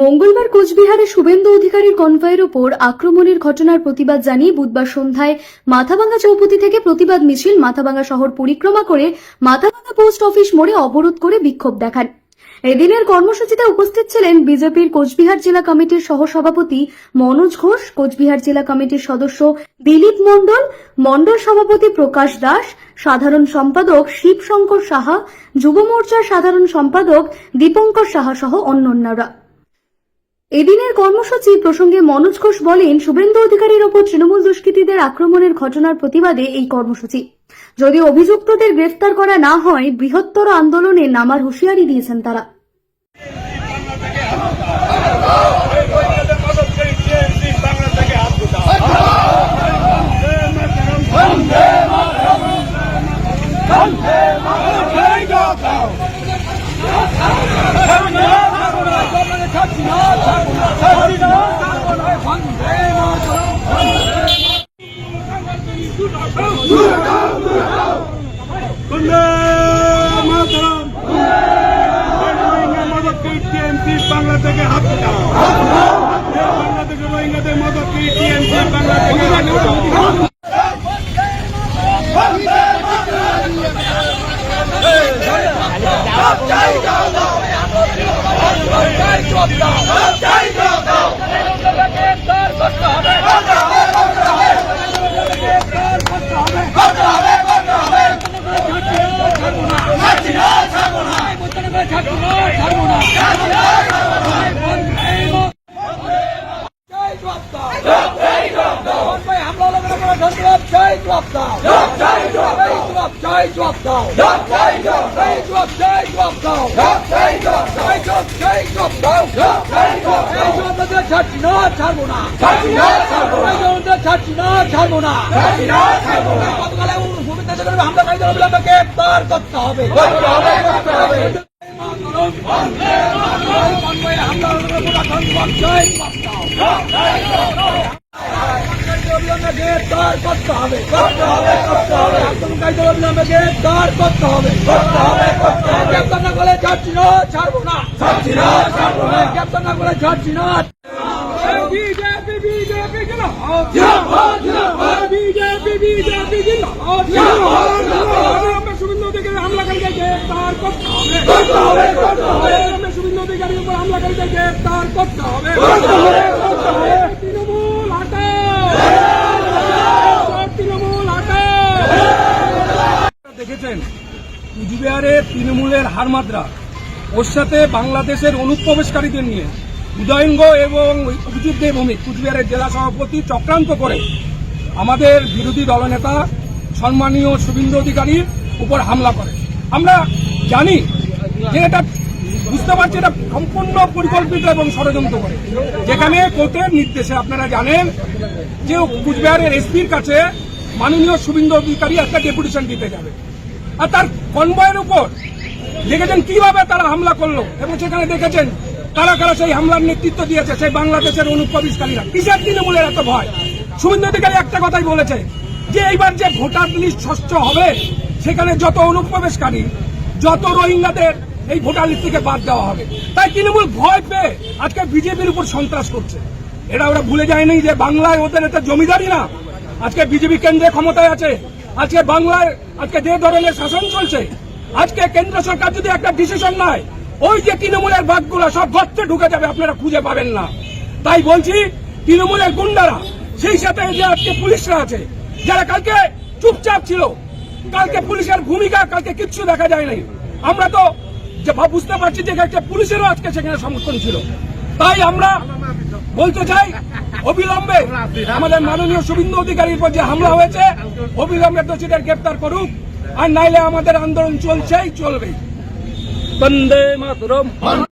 মঙ্গলবার কোচবিহারে শুভেন্দু অধিকারীর কনভয়ের ওপর আক্রমণের ঘটনার প্রতিবাদ জানিয়ে বুধবার সন্ধ্যায় মাথাভাঙ্গা চৌপতি থেকে প্রতিবাদ মিছিল মাথাভাঙ্গা শহর পরিক্রমা করে মাথাভাঙ্গা পোস্ট অফিস মোড়ে অবরোধ করে বিক্ষোভ দেখান। এদিনের কর্মসূচিতে উপস্থিত ছিলেন বিজেপির কোচবিহার জেলা কমিটির সহসভাপতি মনোজ ঘোষ, কোচবিহার জেলা কমিটির সদস্য দিলীপ মণ্ডল মণ্ডল সভাপতি প্রকাশ দাস, সাধারণ সম্পাদক শিবশঙ্কর সাহা, যুব মোর্চার সাধারণ সম্পাদক দীপঙ্কর সাহা সহ অন্যান্যরা। এদিনের কর্মসূচি প্রসঙ্গে মনোজ ঘোষ বলেন, শুভেন্দু অধিকারীর ওপর তৃণমূল দুষ্কৃতীদের আক্রমণের ঘটনার প্রতিবাদে এই কর্মসূচি। যদি অভিযুক্তদের গ্রেফতার করা না হয়, বৃহত্তর আন্দোলনে নামার হুঁশিয়ারি দিয়েছেন তারা বাংলা থেকে হাত গুটাও বন্দে মাতরম রোহিঙ্গা মদতকে টিএমসি বাংলা থেকে হাত উঠাও বাংলা থেকে রোহিঙ্গাদের মদতকে টিএমসি বাংলা থেকে হাত উঠাও ছাড়বো না ছাড়ছি না ছাড়বো না গতকালে সুবিধা হামলাকারীদের অবিলম্বে গ্রেপ্তার করতে হবে গ্রেপ্তার করতে হবে করতে হবে করতে হবে আক্রমণকারীদের অবিলম্বে গ্রেপ্তার করতে হবে করতে হবে করতে হবে। গ্রেপ্তার না করলে ছাড়ছি না ছাড়বো না। ছাড়ছি না ছাড়বো না। গ্রেপ্তার না করলে ছাড়ছি না বিজেপি বিজেপি জিন্দাবাদ। বিজেপি বিজেপি জিন্দাবাদ। আমরা শুভেন্দু অধিকারী হামলাকারীদের গ্রেপ্তার করতে হবে করতে হবে করতে হবে আমরা শুভেন্দু অধিকারীর উপর হামলাকারীদের গ্রেপ্তার করতে হবে করতে হবে করতে হবে তৃণমূল হটাও তৃণমূল হটাও দেখেছেন কুচবিহারে তৃণমূলের হারমাত্রা ওর সাথে বাংলাদেশের অনুপ্রবেশকারীদের নিয়ে উদয়ঙ্গ এবং অভিজিৎ দেব ভৌমিক কুচবিহারের জেলা সভাপতি চক্রান্ত করে আমাদের বিরোধী দলনেতা সম্মানীয় শুভেন্দু অধিকারীর উপর হামলা করে। আমরা জানি যে এটা বুঝতে পারছি এটা সম্পূর্ণ পরিকল্পিত এবং ষড়যন্ত্র করে। যেখানে কোর্টের নির্দেশে আপনারা জানেন যে কুচবিহারের এসপির কাছে মাননীয় শুভেন্দু অধিকারী একটা ডেপুটেশন দিতে যাবে। আর তার কনভয়ের উপর দেখেছেন কীভাবে তারা হামলা করল এবং সেখানে দেখেছেন কারা কারা সেই হামলার নেতৃত্ব দিয়েছে, সেই বাংলাদেশের অনুপ্রবেশকারীরা। কিসের তৃণমূলের এত ভয়? শুভেন্দু অধিকারী একটা কথাই বলেছে যে এইবার যে ভোটার লিস্ট স্বচ্ছ হবে, সেখানে যত অনুপ্রবেশকারী, যত রোহিঙ্গাদের এই ভোটার লিস্ট থেকে বাদ দেওয়া হবে। তাই তৃণমূল ভয় পেয়ে আজকে বিজেপির উপর সন্ত্রাস করছে। এটা ওরা ভুলে যায়নি যে বাংলায় ওদের এটা জমিদারি না? আজকে বিজেপি কেন্দ্রে ক্ষমতায় আছে আজকে বাংলায় আজকে যে ধরনের শাসন চলছে, আজকে কেন্দ্র সরকার যদি একটা ডিসিশন নেয়, ওই যে তৃণমূলের বাঘগুলো সব গর্তে ঢুকে যাবে, আপনারা খুঁজে পাবেন না। তাই বলছি, তৃণমূলের গুন্ডারা, সেই সাথে যে আজকে পুলিশরা আছে, যারা কালকে চুপচাপ ছিল, কালকে পুলিশের ভূমিকা, কালকে কিচ্ছু দেখা যায় নাই। আমরা তো যে বুঝতে পারছি যে একটা পুলিশেরও আজকে সেখানে সমর্থন ছিল। তাই আমরা বলতে চাই অবিলম্বে আমাদের মাননীয় শুভিন্দু অধিকারীর উপর যে হামলা হয়েছে, অবিলম্বে দোষীদের গ্রেপ্তার করুক, আর নাইলে আমাদের আন্দোলন চলছেই চলবে। বন্দে মাতরম।